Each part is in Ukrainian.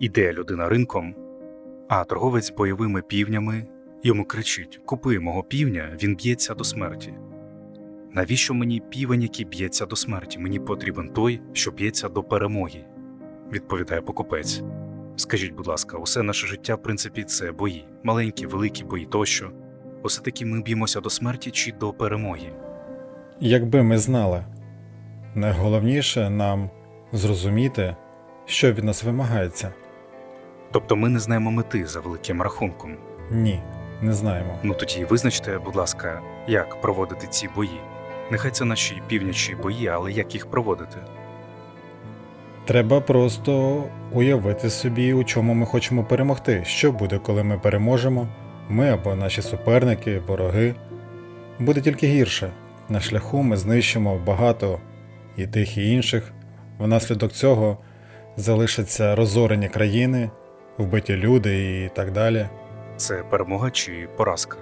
Іде людина ринком, а торговець бойовими півнями йому кричить: Купи мого півня, він б'ється до смерті. Навіщо мені півень, який б'ється до смерті? Мені потрібен той, що б'ється до перемоги, відповідає покупець. Скажіть, будь ласка, усе наше життя, в принципі, це бої, маленькі, великі бої тощо. Усе таки ми б'ємося до смерті чи до перемоги. Якби ми знали, найголовніше нам зрозуміти, що від нас вимагається. Тобто ми не знаємо мети за великим рахунком. Ні, не знаємо. Ну тоді визначте, будь ласка, як проводити ці бої. Нехай це наші півнячі бої, але як їх проводити? Треба просто уявити собі, у чому ми хочемо перемогти. Що буде, коли ми переможемо, ми або наші суперники, вороги. Буде тільки гірше. На шляху ми знищимо багато і тих, і інших. Внаслідок цього залишаться розорені країни, вбиті люди і так далі. Це перемога чи поразка?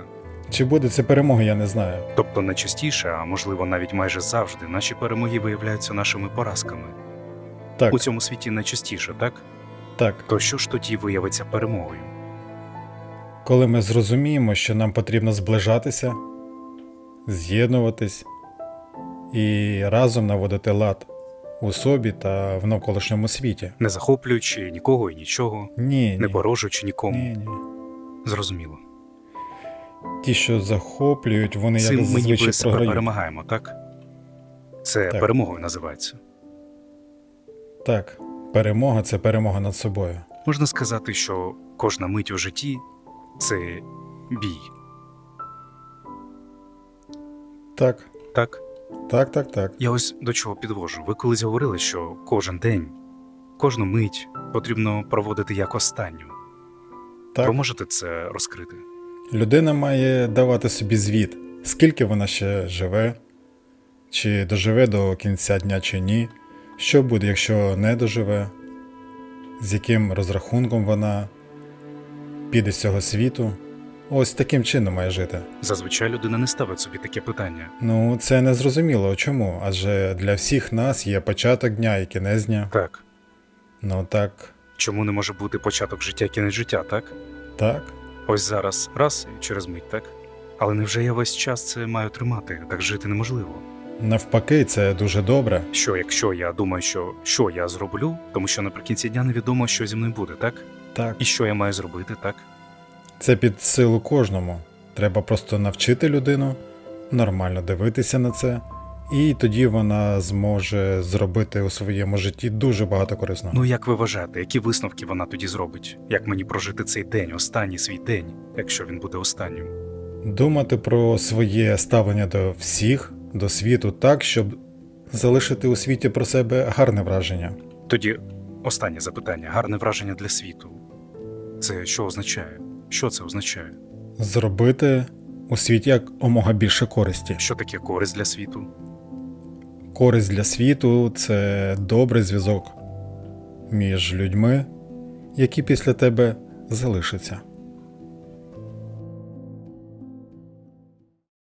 Чи буде це перемога, я не знаю. Тобто найчастіше, а можливо навіть майже завжди, наші перемоги виявляються нашими поразками. Так, У цьому світі найчастіше, так? так. То що ж тоді виявиться перемогою? Коли ми зрозуміємо, що нам потрібно зближатися, з'єднуватись і разом наводити лад у собі та в навколишньому світі. Не захоплюючи нікого і нічого, Ні, не ні, ворожучи нікому. ні, ні. Зрозуміло. Ті, що захоплюють, вони Цим як ми зазвичай ніби себе програють. перемагаємо, так? Це Так. перемогою називається. Так, перемога це перемога над собою. Можна сказати, що кожна мить у житті це бій, Так, так? Так, так, так. Я ось до чого підвожу. Ви колись говорили, що кожен день, кожну мить потрібно проводити як останню. Так. Ви можете це розкрити? Людина має давати собі звіт, скільки вона ще живе, чи доживе до кінця дня чи ні, що буде, якщо не доживе, з яким розрахунком вона піде з цього світу. Ось таким чином має жити. Зазвичай людина не ставить собі таке питання. Ну, це не зрозуміло чому, адже для всіх нас є початок дня і кінець дня. Так. Ну так, Чому не може бути початок життя і кінець життя, так? так. Ось зараз раз і через мить, так? Але невже я весь час це маю тримати? Так жити неможливо. Навпаки, це дуже добре. Що якщо я думаю, що що я зроблю, тому що наприкінці дня невідомо, що зі мною буде, так? Так. І що я маю зробити, так? Це під силу кожному. Треба просто навчити людину нормально дивитися на це, і тоді вона зможе зробити у своєму житті дуже багато корисного. Ну як ви вважаєте, які висновки вона тоді зробить? Як мені прожити цей день, останній свій день, якщо він буде останнім? Думати про своє ставлення до всіх, до світу так, щоб залишити у світі про себе гарне враження. Тоді останнє запитання: гарне враження для світу. Це що означає? Що це означає? Зробити у світі як омога більше користі. Що таке користь для світу? Користь для світу це добрий зв'язок між людьми, які після тебе залишаться.